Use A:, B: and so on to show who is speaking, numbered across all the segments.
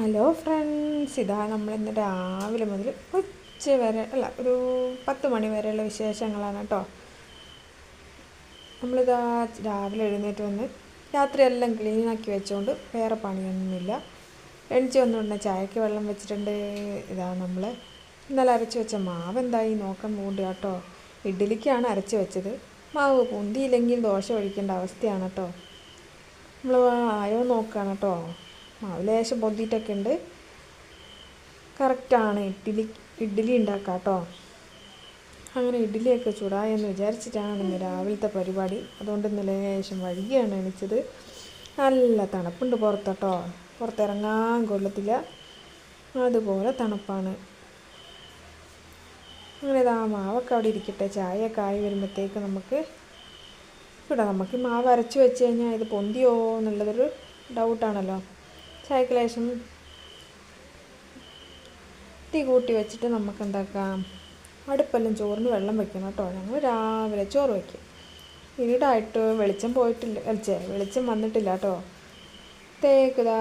A: Hello friends ഇതാ നമ്മൾ നമ്മളിന്ന് രാവിലെ മുതൽ ഉച്ച വരെ അല്ല ഒരു പത്ത് മണി വരെയുള്ള വിശേഷങ്ങളാണ് കേട്ടോ. നമ്മളിതാ രാവിലെ എഴുന്നേറ്റ് വന്ന് രാത്രി എല്ലാം ക്ലീനാക്കി വെച്ചുകൊണ്ട് വേറെ പണിയൊന്നുമില്ല. എണിച്ച് വന്നുകൊണ്ട് ചായക്ക് വെള്ളം വെച്ചിട്ടുണ്ട്. ഇതാ നമ്മൾ ഇന്നലെ അരച്ച് വെച്ച മാവ് എന്തായി നോക്കാൻ പോകണ്ട കേട്ടോ. ഇഡ്ഡലിക്കാണ് അരച്ച് വെച്ചത്. മാവ് പൊന്തിയില്ലെങ്കിൽ ദോശ ഒഴിക്കേണ്ട അവസ്ഥയാണ് കേട്ടോ. നമ്മൾ ആയോ നോക്കുകയാണ് കേട്ടോ. മാവ് ലേശം പൊന്തിയിട്ടൊക്കെ ഉണ്ട്. കറക്റ്റാണ് ഇഡ്ഡലി ഇഡ്ഡലി ഉണ്ടാക്കാം കേട്ടോ അങ്ങനെ ഇഡ്ഡലിയൊക്കെ ചൂടായെന്ന് വിചാരിച്ചിട്ടാണ് ഇന്ന് രാവിലത്തെ പരിപാടി. അതുകൊണ്ട് ഇന്ന് ലേശം വൈകിയാണ് എണിച്ചത്. നല്ല തണുപ്പുണ്ട് പുറത്തോട്ടോ. പുറത്തിറങ്ങാൻ കൊള്ളത്തില്ല. അതുപോലെ തണുപ്പാണ്. അങ്ങനെ ഇതാ മാവൊക്കെ അവിടെ ഇരിക്കട്ടെ. ചായയൊക്കെ ആയി വരുമ്പോഴത്തേക്ക് നമുക്ക് ഇവിടെ നമുക്ക് മാവ് അരച്ച് വെച്ച് കഴിഞ്ഞാൽ ഇത് പൊന്തിയോ എന്നുള്ളതൊരു ഡൗട്ടാണല്ലോ ചായക്ക് ലേശം തീ കൂട്ടി വെച്ചിട്ട് നമുക്ക് എന്താക്കാം അടുപ്പെല്ലാം ചോറിന് വെള്ളം വെക്കണം കേട്ടോ. ഞങ്ങൾ രാവിലെ ചോറ് വയ്ക്കും ഈടായിട്ട് വെളിച്ചം പോയിട്ടില്ല. വെളിച്ചേ വെളിച്ചം വന്നിട്ടില്ല കേട്ടോ. തേക്ക് ഇതാ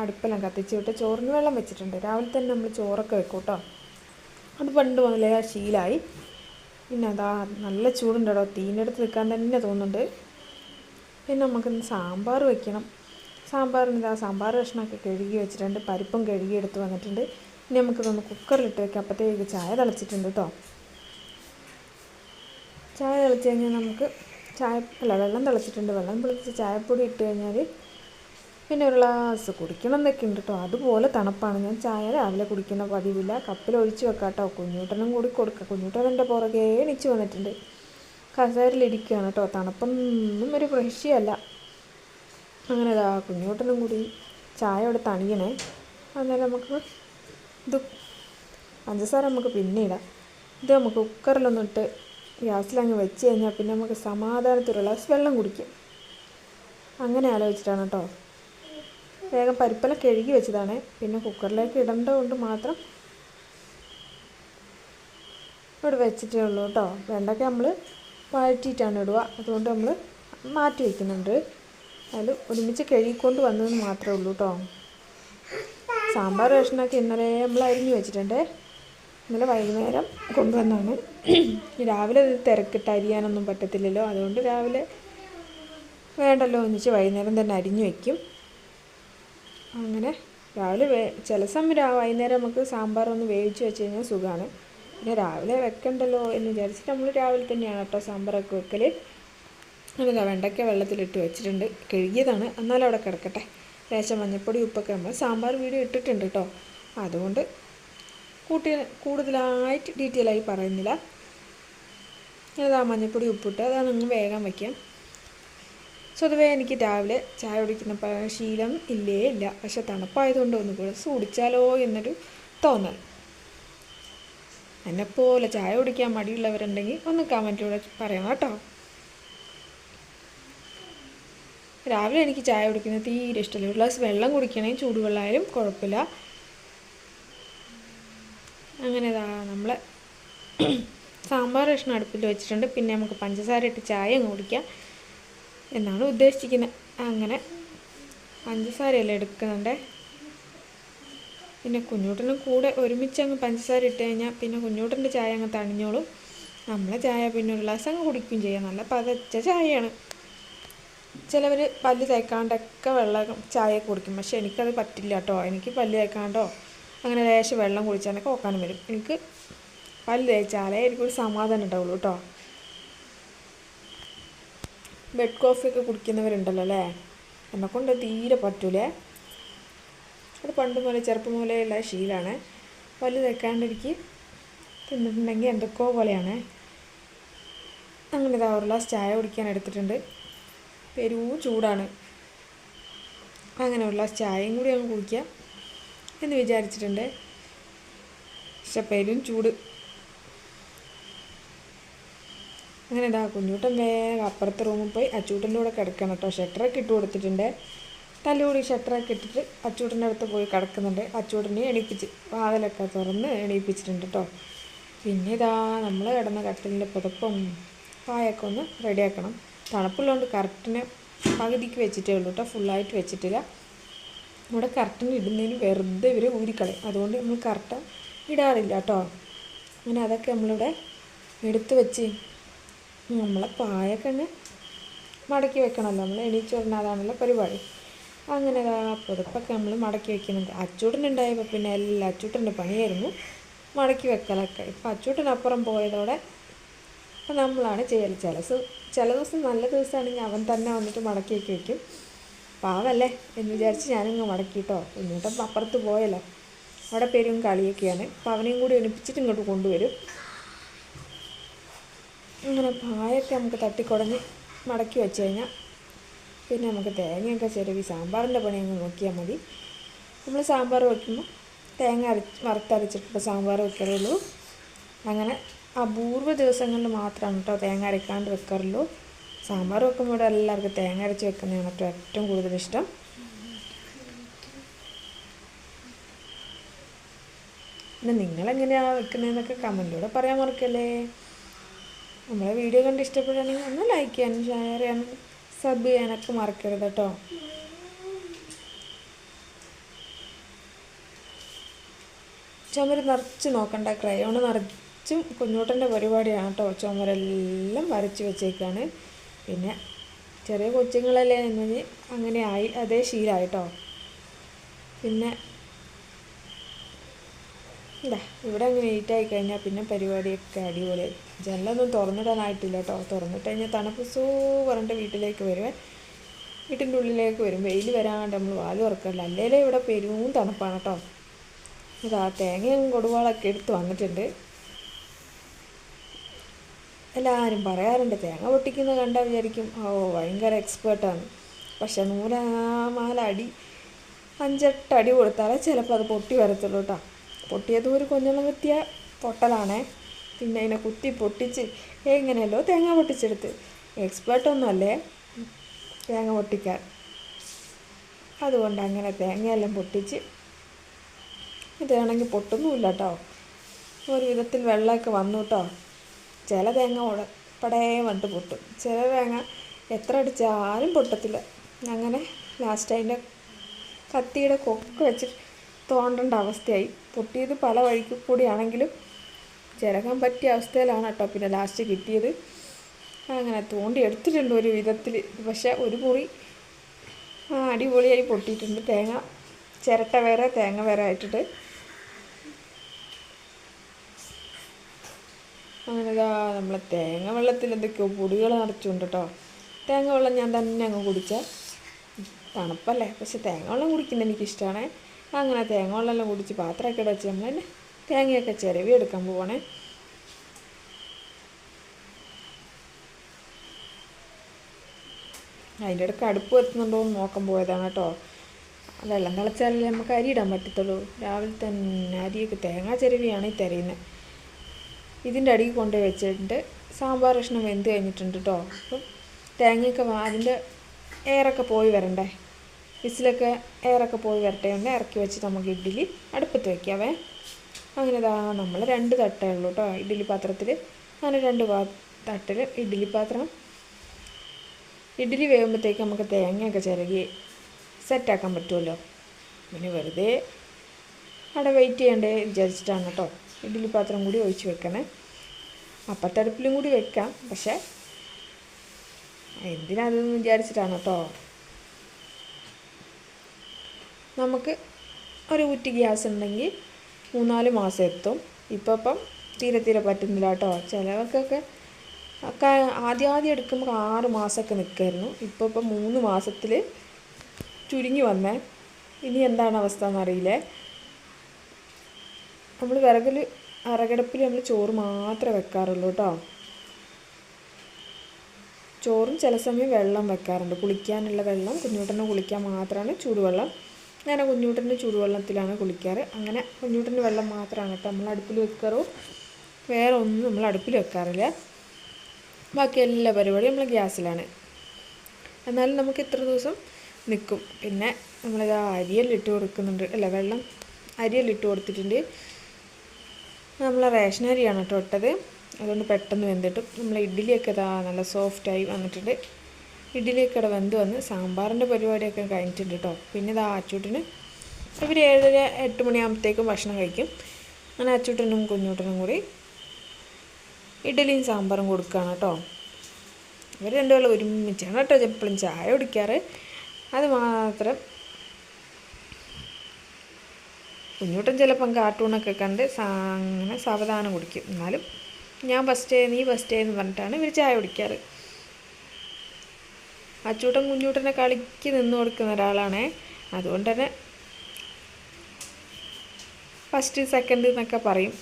A: അടുപ്പെല്ലാം കത്തിച്ച് വിട്ട് ചോറിന് വെള്ളം വെച്ചിട്ടുണ്ട്. രാവിലെ തന്നെ നമ്മൾ ചോറൊക്കെ വെക്കും കേട്ടോ. അത് പണ്ട് മുതലേ ശീലായി. പിന്നെ അതാ നല്ല ചൂടുണ്ട് കേട്ടോ തീനടുത്ത് നിൽക്കാൻ തന്നെ തോന്നുന്നുണ്ട്. പിന്നെ നമുക്കിന്ന് സാമ്പാർ വെക്കണം. സാമ്പാറിന് ഇതാ സാമ്പാർ കഷ്ണമൊക്കെ കഴുകി വെച്ചിട്ടുണ്ട്. പരിപ്പും കഴുകി എടുത്ത് വന്നിട്ടുണ്ട്. ഇനി നമുക്കിതൊന്ന് കുക്കറിലിട്ട് വെക്കാം. അപ്പോഴത്തേക്ക് ചായ തിളച്ചിട്ടുണ്ട് കേട്ടോ ചായ തിളച്ച് കഴിഞ്ഞാൽ നമുക്ക് ചായ അല്ല വെള്ളം തിളച്ചിട്ടുണ്ട്. വെള്ളം തിളച്ച് ചായപ്പൊടി ഇട്ട് കഴിഞ്ഞാൽ പിന്നെ ഒരു ഗ്ലാസ് കുടിക്കണം എന്നൊക്കെ ഉണ്ട് കേട്ടോ അതുപോലെ തണുപ്പാണ്. ഞാൻ ചായ രാവിലെ കുടിക്കുന്ന പതിവില്ല. കപ്പിൽ ഒഴിച്ച് വെക്കാം കേട്ടോ കുഞ്ഞൂട്ടനും കൂടി കൊടുക്കുക കുഞ്ഞൂട്ടൻ എന്റെ പുറകെ എണിച്ച് വന്നിട്ടുണ്ട്. കസേരയിലിരിക്കുകയാണ് കേട്ടോ തണുപ്പൊന്നും ഒരു പ്രശ്യമല്ല അങ്ങനെ ഇതാ കുഞ്ഞോട്ടനും കൂടി ചായ അവിടെ തണിയണേ. അന്നേരം നമുക്ക് ഇത് പഞ്ചസാര നമുക്ക് പിന്നെ ഇടാം. ഇത് നമുക്ക് കുക്കറിലൊന്നിട്ട് ഗ്യാസിലങ്ങ് വെച്ച് കഴിഞ്ഞാൽ പിന്നെ നമുക്ക് സമാധാനത്തിലുള്ള വെള്ളം കുടിക്കും. അങ്ങനെ ആലോചിച്ചിട്ടാണ് കേട്ടോ. വേഗം പരിപ്പെല്ലാം കഴുകി വെച്ചതാണ്. പിന്നെ കുക്കറിലേക്ക് ഇടേണ്ടതുകൊണ്ട് മാത്രം ഇവിടെ വെച്ചിട്ടേ ഉള്ളൂ കേട്ടോ. വെണ്ടയ്ക്ക നമ്മൾ വഴറ്റിയിട്ടാണ് ഇടുക. അതുകൊണ്ട് നമ്മൾ മാറ്റി വയ്ക്കുന്നുണ്ട് അതിൽ ഒരുമിച്ച് കഴുകിക്കൊണ്ട് വന്നതെന്ന് മാത്രമേ ഉള്ളൂ കേട്ടോ സാമ്പാർ കഷ്ണമൊക്കെ ഇന്നലെ നമ്മൾ അരിഞ്ഞു വെച്ചിട്ടുണ്ട്. ഇന്നലെ വൈകുന്നേരം കൊണ്ടുവന്നാണ്. രാവിലെ ഇത് തിരക്കിട്ട് അരിയാനൊന്നും പറ്റത്തില്ലല്ലോ. അതുകൊണ്ട് രാവിലെ വേണ്ടല്ലോ ഒന്നിച്ച് വൈകുന്നേരം തന്നെ അരിഞ്ഞു വയ്ക്കും അങ്ങനെ രാവിലെ വേ ചില സമയം വൈകുന്നേരം നമുക്ക് സാമ്പാർ ഒന്ന് വേവിച്ച് വെച്ച് കഴിഞ്ഞാൽ സുഖമാണ്. പിന്നെ രാവിലെ വെക്കണ്ടല്ലോ എന്ന് വിചാരിച്ചിട്ട് നമ്മൾ രാവിലെ തന്നെയാണ് കേട്ടോ സാമ്പാറൊക്കെ വെക്കൽ അങ്ങനെ വെണ്ടയ്ക്ക വെള്ളത്തിലിട്ട് വെച്ചിട്ടുണ്ട്. കഴുകിയതാണ്. എന്നാലും അവിടെ കിടക്കട്ടെ. ലേശം മഞ്ഞപ്പൊടി ഉപ്പൊക്കെ നമ്മൾ സാമ്പാർ വീഡിയോ ഇട്ടിട്ടുണ്ട് കേട്ടോ. അതുകൊണ്ട് കൂട്ടി കൂടുതലായിട്ട് ഡീറ്റെയിൽ ആയി പറയുന്നില്ല. അതാ മഞ്ഞപ്പൊടി ഉപ്പിട്ട് അതാണ് നിങ്ങൾ വേഗം വയ്ക്കാം സ്വതവേ എനിക്ക് രാവിലെ ചായ കുടിക്കുന്ന ശീലം ഇല്ലേ? ഇല്ല. പക്ഷെ തണുപ്പായതുകൊണ്ട് ഒന്ന് കൂടെ സൂടിച്ചാലോ എന്നൊരു തോന്നൽ. എന്നെപ്പോലെ ചായ കുടിക്കാൻ മടിയുള്ളവരുണ്ടെങ്കിൽ ഒന്ന് കമന്റിലൂടെ പറയണം കേട്ടോ. രാവിലെ എനിക്ക് ചായ കുടിക്കുന്നത് തീരെ ഇഷ്ടമല്ല. ഒരു ഗ്ലാസ് വെള്ളം കുടിക്കണേ ചൂടുവെള്ളമായാലും കുഴപ്പമില്ല. അങ്ങനെ ഇതാ നമ്മൾ സാമ്പാർ കഷ്ണം അടുപ്പിൽ വെച്ചിട്ടുണ്ട്. പിന്നെ നമുക്ക് പഞ്ചസാര ഇട്ട് ചായ അങ്ങ് കുടിക്കാം എന്നാണ് ഉദ്ദേശിക്കുന്നത് അങ്ങനെ പഞ്ചസാരയല്ല എടുക്കുന്നുണ്ട്? പിന്നെ കുഞ്ഞൂട്ടനും കൂടെ ഒരുമിച്ച് അങ്ങ് പഞ്ചസാര ഇട്ട് കഴിഞ്ഞാൽ പിന്നെ കുഞ്ഞൂട്ടന്റെ ചായ അങ്ങ് തണിഞ്ഞോളും. നമ്മളെ ചായ പിന്നെ ഒരു ഗ്ലാസ് അങ്ങ് കുടിക്കുകയും ചെയ്യാം. നല്ല പതച്ച ചായയാണ്. ചിലവർ പല്ല് തേക്കാണ്ടൊക്കെ വെള്ളം ചായ കുടിക്കും. പക്ഷേ എനിക്കത് പറ്റില്ല കേട്ടോ. എനിക്ക് പല്ല് തേക്കാണ്ടോ അങ്ങനെ ലേശം വെള്ളം കുടിച്ചാലൊക്കെ ഓക്കാനും വരും. എനിക്ക് പല്ല് തേച്ചാലേ എനിക്കൊരു സമാധാനം ഉണ്ടാവുള്ളൂ കേട്ടോ. ബെഡ് കോഫിയൊക്കെ കുടിക്കുന്നവരുണ്ടല്ലോ അല്ലേ? എന്നെക്കൊണ്ട് തീരെ പറ്റൂലേ. അത് പണ്ട് മുതലേ ചെറുപ്പം മുതലേ ഉള്ള ശീലമാണ്. പല്ല് തേക്കാണ്ടിരിക്ക് തിന്നിട്ടുണ്ടെങ്കിൽ എന്തൊക്കെയോ പോലെയാണ്. അങ്ങനെ ഒരു ഗ്ലാസ് ചായ കുടിക്കാൻ എടുത്തിട്ടുണ്ട്. പെരൂ ചൂടാണ്. അങ്ങനെ ഒരു ഗ്ലാസ് ചായയും കൂടി അങ്ങ് കുടിക്കാം എന്ന് വിചാരിച്ചിട്ടുണ്ട്. പക്ഷെ പെരും ചൂട്. അങ്ങനെ ഇതാ കുഞ്ഞൂട്ടൻ വേഗം അപ്പുറത്തെ റൂമിൽ പോയി അച്ചൂട്ടന്റെ കൂടെ കിടക്കണം കേട്ടോ. ഷട്ടറൊക്കെ ഇട്ട് കൊടുത്തിട്ടുണ്ട്. തല്ലുകൂടി ഷട്ടറൊക്കെ ഇട്ടിട്ട് അച്ചൂട്ടന്റെ അടുത്ത് പോയി കിടക്കുന്നുണ്ട്. അച്ചൂട്ടനെ എണീപ്പിച്ച് വാതിലൊക്കെ തുറന്ന് എണീപ്പിച്ചിട്ടുണ്ട് കേട്ടോ. പിന്നെ ഇതാ നമ്മൾ കിടന്ന കട്ടിലിന്റെ പുതപ്പും പായൊക്കെ ഒന്ന് റെഡിയാക്കണം തണുപ്പുള്ളതുകൊണ്ട് കറക്റ്റിന് പകുതിക്ക് വെച്ചിട്ടേ ഉള്ളൂ കേട്ടോ ഫുള്ളായിട്ട് വെച്ചിട്ടില്ല. നമ്മുടെ കറക്റ്റിന് ഇടുന്നതിന് വെറുതെ ഇവർ ഊരിക്കളയും. അതുകൊണ്ട് നമ്മൾ കറക്റ്റ് ഇടാറില്ല കേട്ടോ. അങ്ങനെ അതൊക്കെ നമ്മളിവിടെ എടുത്ത് വെച്ച് നമ്മളെ പായൊക്കെ അങ്ങ് മടക്കി വെക്കണമല്ലോ. നമ്മൾ എണീച്ച് അതാണല്ലോ പരിപാടി. അങ്ങനെ പുതപ്പൊക്കെ നമ്മൾ മടക്കി വെക്കുന്നുണ്ട്. അച്ചൂട്ടനുണ്ടായപ്പോൾ പിന്നെ എല്ലാ അച്ചൂട്ടന്റെ പണിയായിരുന്നു. മടക്കി വെക്കലൊക്കെ. ഇപ്പം അച്ചൂട്ടനപ്പുറം പോയതോടെ അപ്പം നമ്മളാണ് ചെയ്യൽ ചില ചില ദിവസം നല്ല ദിവസമാണെങ്കിൽ അവൻ തന്നെ വന്നിട്ട് മടക്കിയൊക്കെ വയ്ക്കും പാവല്ലേ എന്ന് വിചാരിച്ച് ഞാനിങ്ങ് മടക്കിയിട്ടോ കുഞ്ഞൂട്ടൻ അപ്പുറത്ത് പോയല്ലോ. അവിടെ പേരും കളിയൊക്കെയാണ്. അപ്പം അവനെയും കൂടി എണിപ്പിച്ചിട്ട് ഇങ്ങോട്ട് കൊണ്ടുവരും. അങ്ങനെ പായൊക്കെ നമുക്ക് തട്ടിക്കുടഞ്ഞ് മടക്കി വെച്ച് കഴിഞ്ഞാൽ പിന്നെ നമുക്ക് തേങ്ങയൊക്കെ ചിരവി സാമ്പാറിന്റെ പണി അങ്ങ് നോക്കിയാൽ മതി. നമ്മൾ സാമ്പാർ വയ്ക്കുമ്പോൾ തേങ്ങ അരച്ച് വറുത്തരച്ചിട്ട് സാമ്പാർ വെക്കാറുള്ളൂ അങ്ങനെ അപൂർവ ദിവസങ്ങളിൽ മാത്രമാണ് കേട്ടോ തേങ്ങ അരക്കാണ്ട് വെക്കാറുള്ളൂ. സാമ്പാർ വെക്കുമ്പോൾ ഇവിടെ എല്ലാവർക്കും തേങ്ങ അരച്ച് വെക്കുന്നതാണ് കേട്ടോ ഏറ്റവും കൂടുതൽ ഇഷ്ടം. പിന്നെ നിങ്ങളെങ്ങനെയാണ് വെക്കുന്നതെന്നൊക്കെ കമന്റിലൂടെ പറയാൻ മറക്കല്ലേ? നമ്മളെ വീഡിയോ കണ്ട് ഇഷ്ടപ്പെടുകയാണെങ്കിൽ ഒന്ന് ലൈക്ക് ചെയ്യാനും ഷെയർ ചെയ്യാനും സബ് ചെയ്യാനൊക്കെ മറക്കരുത് കേട്ടോ. ചുമര് നിറച്ച് നോക്കണ്ട ക്രയോണ് നിറച്ചും കുഞ്ഞോട്ടന്റെ പരിപാടിയാണ് കേട്ടോ. ചുമരെല്ലാം വരച്ച് വെച്ചേക്കാണ്. പിന്നെ ചെറിയ കൊച്ചുങ്ങളല്ലേ എന്നത് അങ്ങനെ ആയി. അതേ ശീലമായിട്ടോ പിന്നെ എന്താ ഇവിടെ അങ്ങനെ നീറ്റായി കഴിഞ്ഞാൽ പിന്നെ പരിപാടിയൊക്കെ അടിപൊളി ജനലൊന്നും തുറന്നിടാനായിട്ടില്ല കേട്ടോ. തുറന്നിട്ട് കഴിഞ്ഞാൽ തണുപ്പ് സൂപ്പറിന്റെ വീട്ടിലേക്ക് വരുവേ. വീട്ടിന്റെ ഉള്ളിലേക്ക് വരും. വെയിൽ വരാണ്ട് നമ്മൾ വാൽ തുറക്കണ്ട. അല്ലേലേ ഇവിടെ പെരും തണുപ്പാണ് കേട്ടോ. ഇതാ തേങ്ങയും കൊടുവാളൊക്കെ എടുത്ത് വന്നിട്ടുണ്ട്. എല്ലാവരും പറയാറുണ്ട് തേങ്ങ പൊട്ടിക്കുന്നത് കണ്ടാൽ വിചാരിക്കും ഓ ഭയങ്കര എക്സ്പേർട്ടാണ് പക്ഷെ നൂലാമാല അടി അഞ്ചെട്ട് അടി കൊടുത്താലേ ചിലപ്പോൾ അത് പൊട്ടി വരത്തുള്ളൂ കേട്ടോ പൊട്ടിയത് ഒരു കൊഞ്ഞളം കുത്തിയ പൊട്ടലാണേ. പിന്നെ അതിനെ കുത്തി പൊട്ടിച്ച് എങ്ങനെയല്ലോ തേങ്ങ പൊട്ടിച്ചെടുത്ത്. എക്സ്പേർട്ടൊന്നും അല്ലേ തേങ്ങ പൊട്ടിക്കാൻ. അതുകൊണ്ട് അങ്ങനെ തേങ്ങയെല്ലാം പൊട്ടിച്ച് ഇതാണെങ്കിൽ പൊട്ടുന്നുമില്ല കേട്ടോ ഒരു വിധത്തിൽ വെള്ളമൊക്കെ വന്നു കേട്ടോ ചില തേങ്ങ ഉടപ്പടേ വന്നിട്ട് പൊട്ടും. ചില തേങ്ങ എത്ര അടിച്ചാലും പൊട്ടത്തില്ല. അങ്ങനെ ലാസ്റ്റ് അതിന്റെ കത്തിയുടെ കൊക്ക് വെച്ച് തോണ്ടേണ്ട അവസ്ഥയായി. പൊട്ടിയത് പല വഴിക്ക് കൂടിയാണെങ്കിലും ചിരകാൻ പറ്റിയ അവസ്ഥയിലാണ് കേട്ടോ പിന്നെ ലാസ്റ്റ് കിട്ടിയത്. അങ്ങനെ തോണ്ടി എടുത്തിട്ടുണ്ട് ഒരു വിധത്തിൽ. പക്ഷേ ഒരു മുറി അടിപൊളിയായി പൊട്ടിയിട്ടുണ്ട് തേങ്ങ. ചിരട്ട വേറെ തേങ്ങ വേറെ ആയിട്ടിട്ട് അങ്ങനെ ഇതാ നമ്മളെ തേങ്ങ വെള്ളത്തിൽ എന്തൊക്കെയോ പൊടികൾ നിറച്ചുണ്ട് കേട്ടോ തേങ്ങ വെള്ളം ഞാൻ തന്നെ അങ്ങ് കുടിച്ചാൽ തണുപ്പല്ലേ. പക്ഷെ തേങ്ങ വെള്ളം കുടിക്കുന്നത് എനിക്കിഷ്ടമാണ് അങ്ങനെ തേങ്ങ വെള്ളമെല്ലാം കുടിച്ച് പാത്രമൊക്കെ ഇട വെച്ച് നമ്മൾ തേങ്ങയൊക്കെ ചിരവി എടുക്കാൻ പോവാണേ. അതിന്റെ ഇടയ്ക്ക് അടുപ്പ് എത്തുന്നുണ്ടോ നോക്കാൻ പോയതാണ് കേട്ടോ വെള്ളം തിളച്ചാലല്ലേ നമുക്ക് അരി ഇടാൻ പറ്റത്തുള്ളൂ. രാവിലെ തന്നെ അരിയൊക്കെ തേങ്ങ ചിരവിയാണ് ഈ തരുന്നത് ഇതിന്റെ അടിയിൽ കൊണ്ട് വെച്ചിട്ടുണ്ട്. സാമ്പാർ കഷ്ണം വെന്ത് കഴിഞ്ഞിട്ടുണ്ട് കേട്ടോ അപ്പം തേങ്ങയൊക്കെ അതിന്റെ എയറൊക്കെ പോയി വരണ്ടേ? വിസിലൊക്കെ എയറൊക്കെ പോയി വരട്ടെ ഒന്ന് ഇറക്കി വെച്ച് നമുക്ക് ഇഡ്ഡലി അടുപ്പത്ത് വയ്ക്കാവേ അങ്ങനെ ഇതാ നമ്മൾ രണ്ട് തട്ടേ ഉള്ളൂ കേട്ടോ ഇഡ്ഡലി പാത്രത്തിൽ അങ്ങനെ രണ്ട് പാ തട്ടിൽ ഇഡ്ഡലി പാത്രം. ഇഡ്ഡലി വേകുമ്പോഴത്തേക്ക് നമുക്ക് തേങ്ങയൊക്കെ ചിരകി സെറ്റാക്കാൻ പറ്റുമല്ലോ. പിന്നെ വെറുതെ അവിടെ വെയിറ്റ് ചെയ്യണ്ടേ വിചാരിച്ചിട്ടാണ് കേട്ടോ ഇഡ്ഡലി പാത്രം കൂടി ഒഴിച്ച് വെക്കണേ. അപ്പത്തടുപ്പിലും കൂടി വെക്കാം. പക്ഷേ എന്തിനാണെന്ന് വിചാരിച്ചിട്ടാണ് കേട്ടോ നമുക്ക് ഒരു കുറ്റി ഗ്യാസ് ഉണ്ടെങ്കിൽ മൂന്നാൽ മാസം എത്തും. ഇപ്പം ഇപ്പം തീരെ തീരെ പറ്റുന്നില്ല കേട്ടോ ചിലവർക്കൊക്കെ ആദ്യം ആദ്യം എടുക്കുമ്പോൾ ആറ് മാസമൊക്കെ നിൽക്കായിരുന്നു. ഇപ്പോൾ ഇപ്പം മൂന്ന് മാസത്തിൽ ചുരുങ്ങി വന്നേ. ഇനി എന്താണ് അവസ്ഥ എന്നറിയില്ലേ? നമ്മൾ വിറകിൽ അരകിടപ്പിൽ നമ്മൾ ചോറ് മാത്രമേ വെക്കാറുള്ളൂ കേട്ടോ ചോറും ചില സമയം വെള്ളം വെക്കാറുണ്ട്. കുളിക്കാനുള്ള വെള്ളം കുഞ്ഞൂട്ടനെ കുളിക്കാൻ മാത്രമാണ് ചൂടുവെള്ളം. ഞാൻ കുഞ്ഞൂട്ടന്റെ ചൂടുവെള്ളത്തിലാണ് കുളിക്കാറ്. അങ്ങനെ കുഞ്ഞൂട്ടന്റെ വെള്ളം മാത്രമാണ് കേട്ടോ നമ്മൾ അടുപ്പിൽ വെക്കാറോ. വേറെ ഒന്നും നമ്മൾ അടുപ്പിൽ വെക്കാറില്ല. ബാക്കി എല്ലാ പരിപാടിയും നമ്മൾ ഗ്യാസിലാണ്. എന്നാലും നമുക്ക് ഇത്ര ദിവസം നിൽക്കും പിന്നെ നമ്മളിത് അരിയെല്ലാം ഇട്ട് കൊടുക്കുന്നുണ്ട്. അല്ല വെള്ളം അരിയെല്ലാം ഇട്ട് കൊടുത്തിട്ടുണ്ട്. നമ്മൾ റേഷൻ അരിയാണ് കേട്ടോ ഇട്ടത്. അതുകൊണ്ട് പെട്ടെന്ന് വെന്തിട്ടും. നമ്മൾ ഇഡ്ഡലിയൊക്കെ ഇതാ നല്ല സോഫ്റ്റായി വന്നിട്ടുണ്ട്. ഇഡ്ഡലിയൊക്കെ ഇവിടെ വെന്ത് വന്ന് സാമ്പാറിന്റെ പരിപാടിയൊക്കെ കഴിഞ്ഞിട്ടുണ്ട് കേട്ടോ. പിന്നെ ഇതാ അച്ചൂട്ടിന്. ഇവർ ഏഴര എട്ട് മണിയാകുമ്പോഴത്തേക്കും ഭക്ഷണം കഴിക്കും. അങ്ങനെ അച്ചൂട്ടനും കുഞ്ഞൂട്ടനും കൂടി ഇഡ്ഡലിയും സാമ്പാറും കൊടുക്കുകയാണ് കേട്ടോ. ഇവർ രണ്ടുപേരും ഒരുമിച്ചാണ് കേട്ടോ എപ്പോഴും ചായ കുടിക്കാറ്. അത് മാത്രം കുഞ്ഞൂട്ടൻ ചിലപ്പം കാർട്ടൂണൊക്കെ കണ്ട് അങ്ങനെ സാവധാനം കുടിക്കും. എന്നാലും ഞാൻ ഫസ്റ്റ് നീ ഫസ്റ്റ് എന്ന് പറഞ്ഞിട്ടാണ് ഇവർ ചായ കുടിക്കാറ്. അച്ചൂട്ടൻ കുഞ്ഞൂട്ടനെ കളിക്ക് നിന്ന് കൊടുക്കുന്ന ഒരാളാണേ. അതുകൊണ്ട് തന്നെ ഫസ്റ്റ് സെക്കൻഡ് എന്നൊക്കെ പറയും.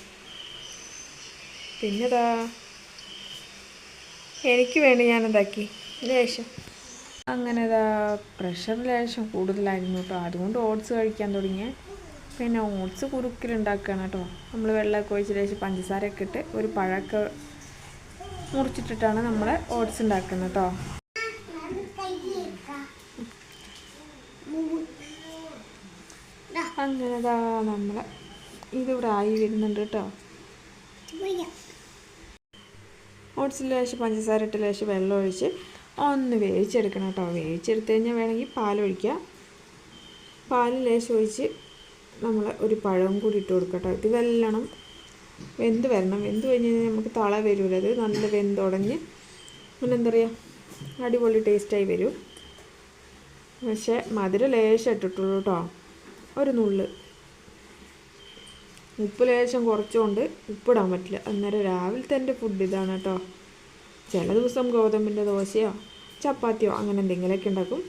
A: പിന്നെതാ എനിക്ക് വേണ്ടി ഞാൻ എന്താക്കി ലേശം. അങ്ങനെ ഇതാ പ്രഷർ ലേശം കൂടുതലായിരുന്നു കേട്ടോ. അതുകൊണ്ട് ഓട്സ് കഴിക്കാൻ തുടങ്ങിയ. പിന്നെ ഓട്സ് കുറുക്കിലുണ്ടാക്കുകയാണ് കേട്ടോ നമ്മൾ വെള്ളമൊക്കെ ഒഴിച്ച് ലേശം പഞ്ചസാരയൊക്കെ ഇട്ട് ഒരു പഴമൊക്കെ മുറിച്ചിട്ടിട്ടാണ് നമ്മൾ ഓട്സ് ഉണ്ടാക്കുന്നത് കേട്ടോ അങ്ങനെ ഇതാ നമ്മൾ ഇതിവിടെ ആയി വരുന്നുണ്ട് കേട്ടോ ഓട്സിൽ ലേശം പഞ്ചസാര ഇട്ട് ലേശം വെള്ളം ഒഴിച്ച് ഒന്ന് വേവിച്ചെടുക്കണം കേട്ടോ വേവിച്ചെടുത്ത് കഴിഞ്ഞാൽ വേണമെങ്കിൽ പാലൊഴിക്കുക പാൽ ലേശം ഒഴിച്ച് നമ്മൾ ഒരു പഴവും കൂടി ഇട്ട് കൊടുക്കട്ടോ. ഇത് വെല്ലണം. വെന്ത് വരണം. വെന്ത് കഴിഞ്ഞ് കഴിഞ്ഞാൽ നമുക്ക് തള വരില്ല അത് നല്ല വെന്തുടഞ്ഞ് പിന്നെ എന്താ പറയുക അടിപൊളി ടേസ്റ്റായി വരും. പക്ഷേ മധുരം ലേശം ഇട്ടിട്ടുള്ളൂ കേട്ടോ ഒരു നുള്ള്. ഉപ്പ് ലേശം കുറച്ചുകൊണ്ട് ഉപ്പിടാൻ പറ്റില്ല. അന്നേരം രാവിലത്തെ എന്റെ ഫുഡ് ഇതാണ് കേട്ടോ ചില ദിവസം ഗോതമ്പിന്റെ ദോശയോ ചപ്പാത്തിയോ അങ്ങനെ എന്തെങ്കിലുമൊക്കെ ഉണ്ടാക്കും.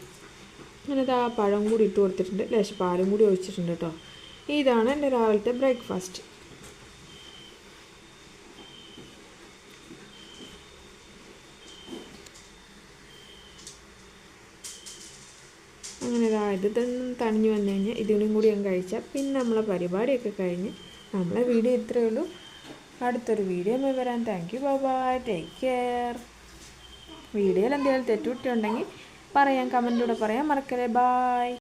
A: അങ്ങനെ ആ പഴം കൂടി ഇട്ട് കൊടുത്തിട്ടുണ്ട്. ലേശം പാലും കൂടി ഒഴിച്ചിട്ടുണ്ട് കേട്ടോ ഇതാണ് എന്റെ രാവിലത്തെ ബ്രേക്ക്ഫാസ്റ്റ്. അങ്ങനെ ഇതായത് തണിഞ്ഞു വന്നു കഴിഞ്ഞാൽ ഇതിനും കൂടി ഞാൻ കഴിച്ചാൽ പിന്നെ നമ്മളെ പരിപാടിയൊക്കെ കഴിഞ്ഞ് നമ്മളെ വീഡിയോ ഇത്രയേ ഉള്ളൂ. അടുത്തൊരു വീഡിയോ വരാൻ thank you bye take care വീഡിയോയിൽ എന്തെങ്കിലും തെറ്റുകുട്ടിയുണ്ടെങ്കിൽ പറയാം കമന്റിലൂടെ പറയാം. മറക്കല്ലേ. ബായ്